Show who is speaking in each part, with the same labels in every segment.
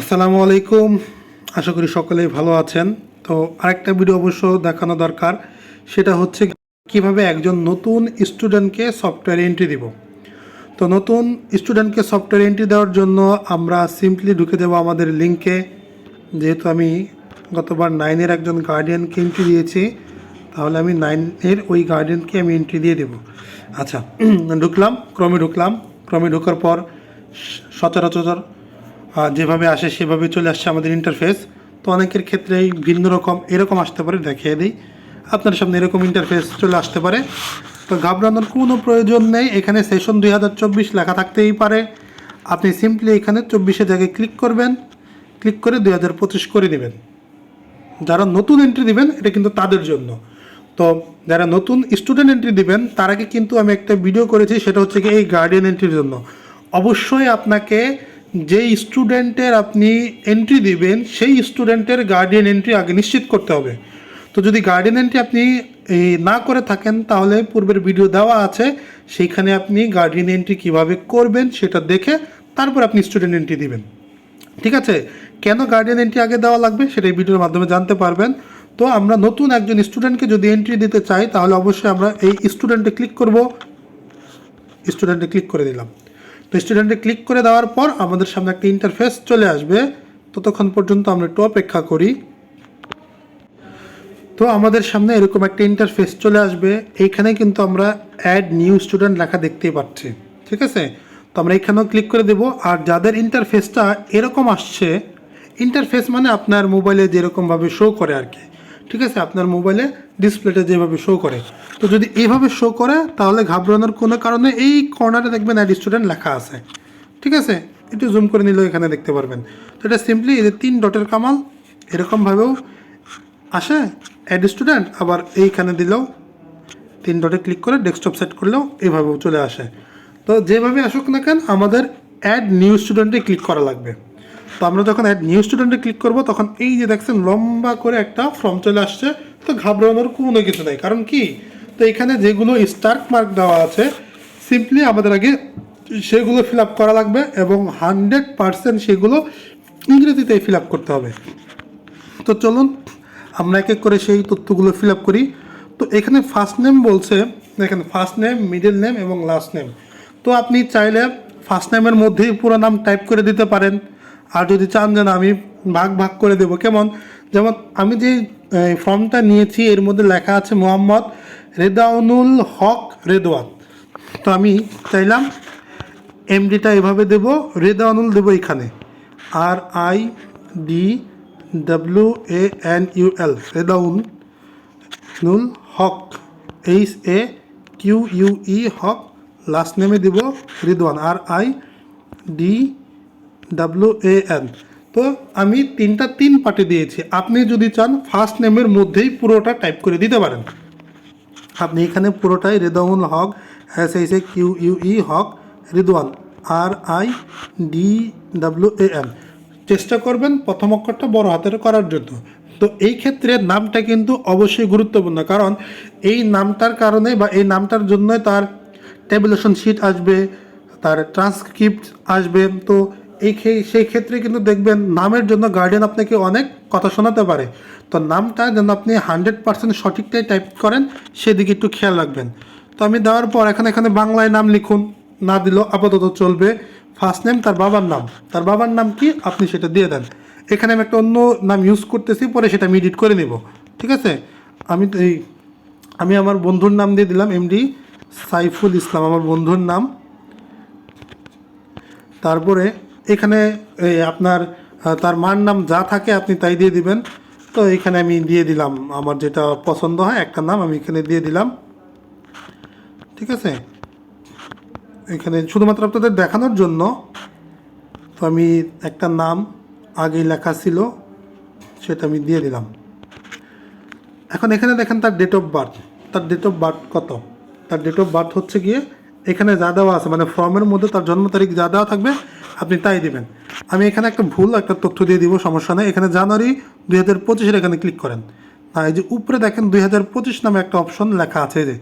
Speaker 1: আসসালামু আলাইকুম। আশা করি সকলেই ভালো আছেন। তো আরেকটা ভিডিও অবশ্য দেখানো দরকার, সেটা হচ্ছে কীভাবে একজন নতুন স্টুডেন্টকে সফটওয়্যার এন্ট্রি দিব। তো নতুন স্টুডেন্টকে সফটওয়্যার এন্ট্রি দেওয়ার জন্য আমরা সিম্পলি ঢুকে দেবো আমাদের লিঙ্কে যেহেতু আমি গতবার নাইনের একজন গার্ডিয়ানকে এন্ট্রি দিয়েছি, তাহলে আমি নাইনের ওই গার্ডিয়ানকে আমি এন্ট্রি দিয়ে দেবো। আচ্ছা ঢুকলাম, ক্রমে ঢুকলাম। ক্রমে ঢোকার পর সচরাচর যেভাবে আসে, সেভাবে চলে আসছে আমাদের ইন্টারফেস তো অনেকের ক্ষেত্রেই ভিন্ন রকম, এরকম আসতে পারে, দেখিয়ে দিই। আপনার সামনে এরকম ইন্টারফেস চলে আসতে পারে। তো ঘাবড়ানোর কোনো প্রয়োজন নেই। এখানে সেশন দুই হাজার চব্বিশ লেখা থাকতেই পারে। আপনি সিম্পলি এখানে চব্বিশে জায়গায় ক্লিক করবেন। ক্লিক করে দুই হাজার পঁচিশ করে দেবেন। যারা নতুন এন্ট্রি দিবেন, এটা কিন্তু তাদের জন্য। তো যারা নতুন স্টুডেন্ট এন্ট্রি দিবেন, তার আগে কিন্তু আমি একটা ভিডিও করেছি, সেটা হচ্ছে কি এই গার্ডিয়ান এন্ট্রির জন্য। অবশ্যই আপনাকে যেই স্টুডেন্টের আপনি এন্ট্রি দিবেন, সেই স্টুডেন্টের গার্ডিয়ান এন্ট্রি আগে নিশ্চিত করতে হবে। তো যদি গার্ডিয়ান এন্ট্রি আপনি না করে থাকেন, তাহলে পূর্বের ভিডিও দেওয়া আছে। সেইখানে আপনি গার্ডিয়ান এন্ট্রি কীভাবে করবেন সেটা দেখে তারপর আপনি স্টুডেন্ট এন্ট্রি দিবেন। ঠিক আছে? কেন গার্ডিয়ান এন্ট্রি আগে দেওয়া লাগবে সেটা এই ভিডিওর মাধ্যমে জানতে পারবেন। তো আমরা নতুন একজন স্টুডেন্টকে যদি এন্ট্রি দিতে চাই, তাহলে অবশ্যই আমরা এই স্টুডেন্টে ক্লিক করব। স্টুডেন্টে ক্লিক করে দিলাম। তো স্টুডেন্টে ক্লিক করে দেওয়ার পর আমাদের সামনে একটা ইন্টারফেস চলে আসবে। ততক্ষণ পর্যন্ত আমরা একটু অপেক্ষা করি। তো আমাদের সামনে এরকম একটা ইন্টারফেস চলে আসবে। এইখানে কিন্তু আমরা অ্যাড নিউ স্টুডেন্ট লেখা দেখতেই পাচ্ছি। ঠিক আছে? তো আমরা এখানেও ক্লিক করে দেব। আর যাদের ইন্টারফেসটা এরকম আসছে ইন্টারফেস মানে আপনার মোবাইলে যেরকমভাবে শো করে আর কি। ঠিক আছে? আপনার মোবাইলে ডিসপ্লেটা যেভাবে শো করে। তো যদি এইভাবে শো করে, তাহলে ঘাবড়ানোর কোনো কারণে এই কর্নারে দেখবেন অ্যাড স্টুডেন্ট লেখা আছে। ঠিক আছে? একটু জুম করে নিলেও এখানে দেখতে পারবেন। তো এটা সিম্পলি এদের তিন ডটের কামাল, এরকমভাবেও আসে অ্যাড স্টুডেন্ট আবার এইখানে দিলেও তিন ডটে ক্লিক করে ডেস্কটপ সেট করলেও এভাবেও চলে আসে। তো যেভাবে আসুক না কেন, আমাদের অ্যাড নিউ স্টুডেন্টে ক্লিক করা লাগবে। তো আমরা যখন অ্যাড নিউ স্টুডেন্টে ক্লিক করব, তখন এই যে দেখছেন, লম্বা করে একটা ফর্ম চলে আসছে, তো ঘাবড়ানোর কোনো কিছু নেই। কারণ কি? তো এখানে যেগুলো স্টার্ক মার্ক দেওয়া আছে সিম্পলি আমাদের আগে সেগুলো ফিল আপ করা লাগবে এবং হান্ড্রেড পার্সেন্ট সেগুলো ইংরেজিতেই ফিল আপ করতে হবে। তো চলুন, আমরা এক এক করে সেই তথ্যগুলো ফিল আপ করি। তো এখানে ফার্স্ট নেম বলছে, দেখেন ফার্স্ট নেম মিডল নেম এবং লাস্ট নেম তো আপনি চাইলে ফার্স্ট নেমের মধ্যেই পুরো নাম টাইপ করে দিতে পারেন। আর যদি চান যে আমি ভাগ ভাগ করে দেবো, কেমন? যেমন আমি যে ফর্মটা নিয়েছি, এর মধ্যে লেখা আছে মোহাম্মদ রেদাউনুল হক রেদওয়াত তো আমি চাইলাম এমডিটা এভাবে দেবো, রেদাউনুল দেবো এখানে। R I D W A N U L Redaunul Haque, H A Q U E Haque, last নেমে দিব Ridwan. R I D W A N তো আমি তিনটা তিন পার্টে দিয়েছি। আপনি যদি চান ফার্স্ট নেমের মধ্যেই পুরোটা টাইপ করে দিতে পারেন। আপনি এখানে পুরোটাই Redaul Haque S H A Q U E Haque, Ridwan R I D W A N চেষ্টা করবেন প্রথম অক্ষরটা বড় হাতের করার জন্য। তো এই ক্ষেত্রে নামটা কিন্তু অবশ্যই গুরুত্বপূর্ণ, কারণ এই নামটার কারণে বা এই নামটার জন্যই তার ট্যাবুলেশন শিট আসবে, তার ট্রান্সক্রিপ্ট আসবে। তো এই সেই ক্ষেত্রে কিন্তু দেখবেন নামের জন্য গার্ডিয়ান আপনাকে অনেক কথা শোনাতে পারে। তো নামটা যেন আপনি হান্ড্রেড পার্সেন্ট সঠিকটাই টাইপ করেন, সেদিকে একটু খেয়াল রাখবেন। তো আমি দেওয়ার পর এখানে এখানে বাংলায় নাম লিখুন, না দিলেও আপাতত চলবে। ফার্স্ট নেম তার বাবার নাম। তার বাবার নাম কি? আপনি সেটা দিয়ে দেন। এখানে আমি একটা অন্য নাম ইউজ করতেছি, পরে সেটা আমি এডিট করে নেব। ঠিক আছে? আমি এই, আমি আমার বন্ধুর নাম দিয়ে দিলাম এমডি সাইফুল ইসলাম, আমার বন্ধুর নাম। তারপরে এখানে আপনার তার মার নাম যা থাকে আপনি তাই দিয়ে দিবেন। তো এখানে আমি দিয়ে দিলাম। আমার যেটা পছন্দ হয় একটা নাম আমি এখানে দিয়ে দিলাম। ঠিক আছে? এখানে শুধুমাত্র আপনাদের দেখানোর জন্য তো আমি একটা নাম আগে লেখা ছিল, সেটা আমি দিয়ে দিলাম। এখন এখানে দেখেন তার ডেট অফ বার্থ তার ডেট অফ বার্থ কত? তার ডেট অফ বার্থ হচ্ছে গিয়ে এখানে যা দেওয়া আছে মানে ফর্মের মধ্যে তার জন্ম তারিখ যা দেওয়া থাকবে আপনি তাই দিবেন। আমি এখানে একটা ভুল একটা তথ্য দিয়ে দিব, সমস্যা নেই। এখানে জানুয়ারি দুই হাজার পঁচিশের এখানে ক্লিক করেন। আর এই যে উপরে দেখেন দুই হাজার পঁচিশ নামে একটা অপশন লেখা আছে যে।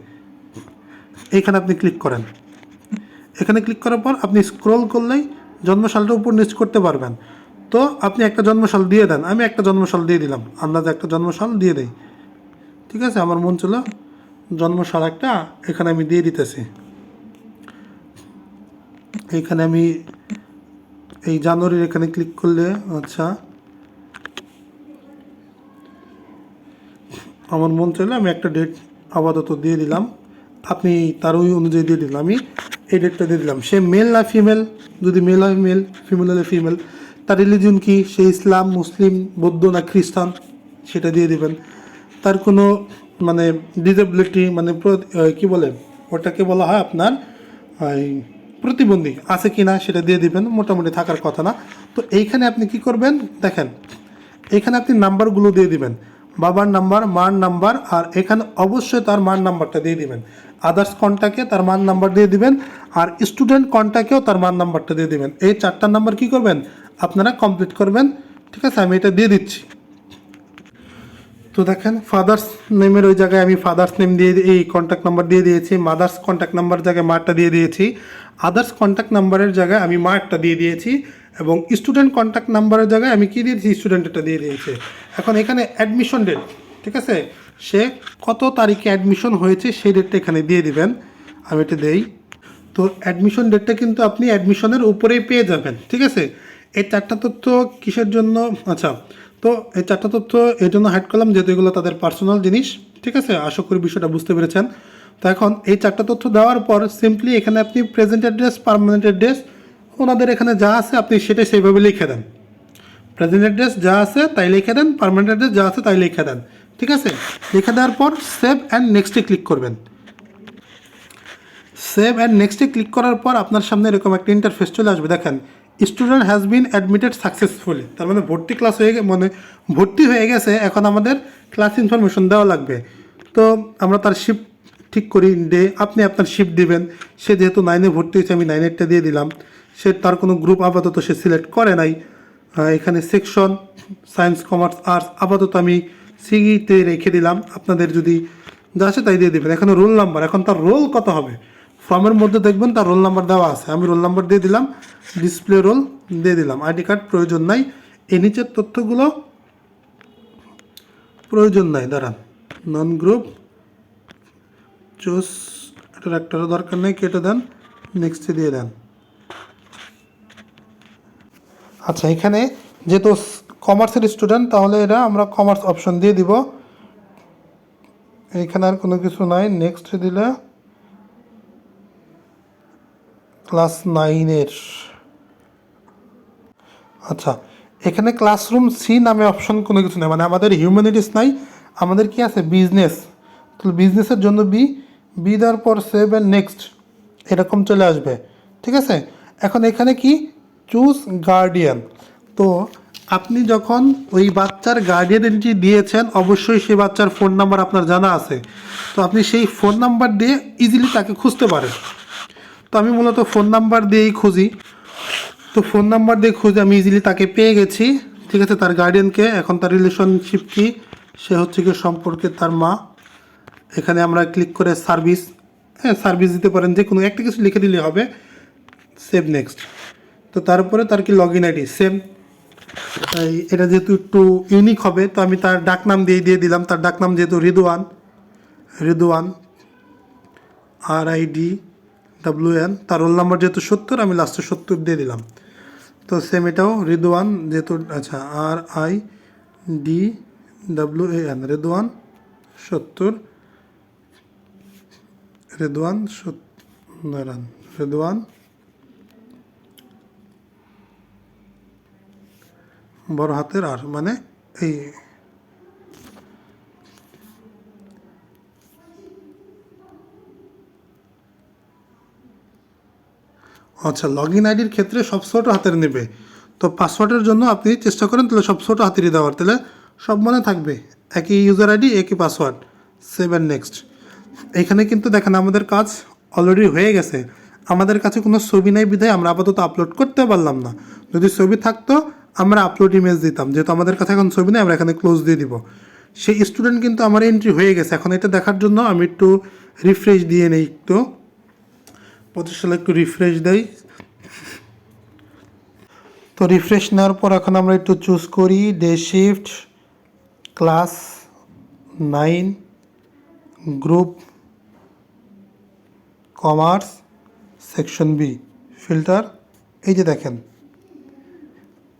Speaker 1: এইখানে আপনি ক্লিক করেন। এখানে ক্লিক করার পর আপনি স্ক্রল করলেই জন্মসালটা উপর নিচ করতে পারবেন। তো আপনি একটা জন্মসাল দিয়ে দেন। আমি একটা জন্মসাল দিয়ে দিলাম। আন্দাজে একটা জন্মসাল দিয়ে দেই। ঠিক আছে? আমার মন ছিল জন্মসাল একটা এখানে আমি দিয়ে দিতেছি। এখানে আমি এই জানুয়ারির এখানে ক্লিক করলে আচ্ছা। আমার মন চাইলে আমি একটা ডেট আপাতত দিয়ে দিলাম। আপনি তার ওই অনুযায়ী দিয়ে দিলাম আমি এই ডেটটা দিয়ে দিলাম। সে মেল না ফিমেল যদি মেল হয় মেল ফিমেল হলে ফিমেল তার রিলিজন কি? সে ইসলাম, মুসলিম, বৌদ্ধ না খ্রিস্টান? সেটা দিয়ে দেবেন। তার কোনো মানে ডিসেবিলিটি মানে কি বলে? ওটাকে বলা হয় আপনার প্রতিবন্ধী আছে কি না সেটা দিয়ে দিবেন, মোটামুটি থাকার কথা না। তো এইখানে আপনি কি করবেন, দেখেন এখানে আপনি নাম্বারগুলো দিয়ে দিবেন। বাবার নাম্বার, মার নাম্বার, আর এখানে অবশ্যই তার মার নাম্বারটা দিয়ে দিবেন। আদার্স কন্ট্যাক্টে তার মার নাম্বার দিয়ে দিবেন, আর স্টুডেন্ট কন্ট্যাক্টেও তার মার নাম্বারটা দিয়ে দিবেন। এই চারটা নাম্বার কি করবেন, আপনারা কমপ্লিট করবেন। ঠিক আছে, আমি এটা দিয়ে দিচ্ছি। তো দেখেন ফাদার্স নেমের ওই জায়গায় আমি ফাদার্স নেম দিয়ে এই কন্ট্যাক্ট নাম্বার দিয়ে দিয়েছি মাদার্স কন্ট্যাক্ট নাম্বার জায়গায় মারটা দিয়ে দিয়েছি আদার্স কন্ট্যাক্ট নাম্বারের জায়গায় আমি মারটা দিয়ে দিয়েছি, এবং স্টুডেন্ট কন্ট্যাক্ট নাম্বারের জায়গায় আমি কি দিয়েছি? স্টুডেন্টটা দিয়ে দিয়েছি। এখন এখানে অ্যাডমিশন ডেট ঠিক আছে? সে কত তারিখে অ্যাডমিশন হয়েছে সেই ডেটটা এখানে দিয়ে দিবেন, আমি এটা দেই। তো অ্যাডমিশন ডেটটা কিন্তু আপনি অ্যাডমিশনের উপরেই পেয়ে যাবেন, ঠিক আছে? এই চারটা তথ্য কিসের জন্য? আচ্ছা তো এই চারটা তথ্য এই জন্য হাইড করলাম, যেহেতু এগুলো তাদের পার্সোনাল জিনিস, ঠিক আছে? আশা করি বিষয়টা বুঝতে পেরেছেন। তো এখন এই চারটা তথ্য দেওয়ার পর সিম্পলি এখানে আপনি প্রেজেন্ট অ্যাড্রেস পারমানেন্ট অ্যাড্রেস ওনাদের এখানে যা আছে আপনি সেটাই সেইভাবে লিখে দেন। প্রেজেন্ট অ্যাড্রেস যা আছে তাই লিখে দেন পারমানেন্ট অ্যাড্রেস যা আছে তাই লিখে দেন, ঠিক আছে? লিখে দেওয়ার পর সেভ অ্যান্ড নেক্সটে ক্লিক করবেন। সেভ অ্যান্ড নেক্সটে ক্লিক করার পর আপনার সামনে এরকম একটা ইন্টারফেস চলে আসবে। দেখেন student has been admitted successfully তার মানে ভর্তি ক্লাস হয়ে মানে ভর্তি হয়ে গেছে, এখন আমাদের ক্লাস ইনফরমেশন দেওয়া লাগবে। তো আমরা তার শিফট ঠিক করি ডে আপনি আপনার শিফট দিবেন। সে যেহেতু নাইনে ভর্তি হয়েছে, আমি নাইনেরটা দিয়ে দিলাম। সে তার কোনো গ্রুপ আপাতত সে সিলেক্ট করে নাই। এখানে সেকশন সায়েন্স কমার্স আর্টস আপাতত আমি সিইতে রেখে দিলাম। আপনাদের যদি যা আছে তাই দিয়ে দেবেন। এখানে রোল নাম্বার এখন তার রোল কত হবে? ফর্মের মধ্যে দেখবেন তার রোল নাম্বার দেওয়া আছে। আমি রোল নাম্বার দিয়ে দিলাম ডিসপ্লে রোল দিয়ে দিলাম। আইডি কার্ড প্রয়োজন নাই। এ নিচের তথ্যগুলো প্রয়োজন নাই। দাঁড়ান। নন গ্রুপ চুজ এটার একটারও দরকার নেই, কেটে দেন নেক্সটে দিয়ে দেন। আচ্ছা এখানে যেহেতু কমার্সের স্টুডেন্ট তাহলে এটা আমরা কমার্স অপশন দিয়ে দিব। এখানে আর কোনো কিছু নাই। নেক্সট দিলে ক্লাস নাইনের। আচ্ছা এখানে ক্লাসরুম সি নামে অপশন কোনো কিছু নেই মানে আমাদের হিউম্যানিটিস নাই, আমাদের কি আছে? বিজনেস। তো বিজনেসের জন্য বি বি দেওয়ার পর সেভ অ্যান্ড নেক্সট, এরকম চলে আসবে, ঠিক আছে? এখন এখানে কি? Choose guardian. তো আপনি যখন ওই বাচ্চার গার্ডিয়ানিটি দিয়েছেন, অবশ্যই সেই বাচ্চার ফোন নাম্বার আপনার জানা আছে। তো আপনি সেই ফোন নাম্বার দিয়ে ইজিলি তাকে খুঁজতে পারেন। তো আমি মূলত ফোন নাম্বার দিয়েই খুঁজি। তো ফোন নাম্বার দিয়ে খুঁজে আমি ইজিলি তাকে পেয়ে গেছি। ঠিক আছে, তার গার্ডিয়ানকে এখন তার রিলেশনশিপ কি, সে হচ্ছে কি সম্পর্কে তার মা। এখানে আমরা ক্লিক করে সার্ভিস হ্যাঁ সার্ভিস দিতে পারেন, যে কোনো একটা কিছু লিখে দিলে হবে। সেভ নেক্সট তো তারপরে তার কি লগ ইন আইডি সেম এটা যেহেতু একটু ইউনিক হবে, তো আমি তার ডাকনাম দিয়ে দিয়ে দিলাম। তার ডাকনাম যেহেতু Ridwan Ridwan R I W N তার রোল নাম্বার যেহেতু সত্তর, আমি লাস্টে সত্তর দিয়ে দিলাম। তো সেম এটাও রিদওয়ান যেহেতু আচ্ছা R I D W A N Redwan সত্তর রেদওয়ান সত্তর রেদওয়ান বড় হাতের আর মানে এই আচ্ছা লগ ইন আইডির ক্ষেত্রে সব ছোটো হাতের নেবে। তো পাসওয়ার্ডের জন্য আপনি চেষ্টা করেন তাহলে সব ছোটো হাতেরই দেওয়ার। তাহলে সব মনে থাকবে, একই ইউজার আইডি একই পাসওয়ার্ড সেভেন নেক্সট এখানে কিন্তু দেখেন আমাদের কাজ অলরেডি হয়ে গেছে। আমাদের কাছে কোনো ছবি নাই বিধায় আমরা আপাতত আপলোড করতে পারলাম না। যদি ছবি থাকতো, আমরা আপলোড ইমেজ দিতাম। যেহেতু আমাদের কাছে এখন ছবি নেই, আমরা এখানে ক্লোজ দিয়ে দিব। সেই স্টুডেন্ট কিন্তু আমার এন্ট্রি হয়ে গেছে। এখন এটা দেখার জন্য আমি একটু রিফ্রেশ দিয়ে নিই একটু। পঁচিশ একটু রিফ্রেশ তো তো রিফ্রেশ নেওয়ার পর এখন আমরা একটু চুজ করি day shift class nine group commerce section B filter এই যে দেখেন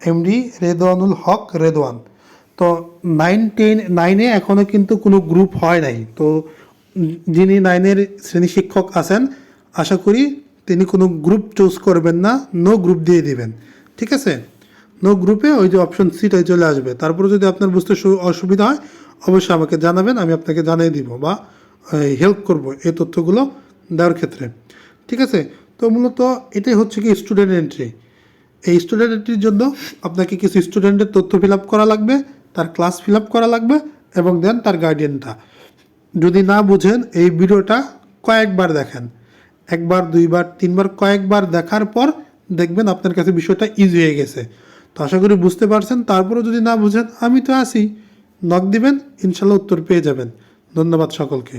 Speaker 1: এমডি রেদওয়ানুল হক রেদওয়ান তো নাইন টেন নাইনে এখনও কিন্তু কোনো গ্রুপ হয় নাই। তো যিনি নাইনের শ্রেণি শিক্ষক আছেন আশা করি তিনি কোনো গ্রুপ চুজ করবেন না নো গ্রুপ দিয়ে দিবেন। ঠিক আছে? নো গ্রুপে ওই যে অপশন সিটাই চলে আসবে। তারপরে যদি আপনার বুঝতে অসুবিধা হয়, অবশ্যই আমাকে জানাবেন, আমি আপনাকে জানিয়ে দিব বা হেল্প করব এই তথ্যগুলো দেওয়ার ক্ষেত্রে। ঠিক আছে? তো মূলত এটাই হচ্ছে কি স্টুডেন্ট এন্ট্রি এই স্টুডেন্ট এন্ট্রির জন্য আপনাকে কিছু স্টুডেন্টের তথ্য ফিল আপ করা লাগবে, তার ক্লাস ফিল আপ করা লাগবে এবং দেন তার গার্ডিয়ানটা যদি না বুঝেন, এই ভিডিওটা কয়েকবার দেখেন। একবার, দুইবার, তিনবার, কয়েকবার দেখার পর দেখবেন আপনার কাছে বিষয়টা ইজি হয়ে গেছে। তো আশা করি বুঝতে পারছেন। তারপরেও যদি না বুঝেন, আমি তো আসি নক দিবেন, ইনশাল্লাহ উত্তর পেয়ে যাবেন। ধন্যবাদ সকলকে।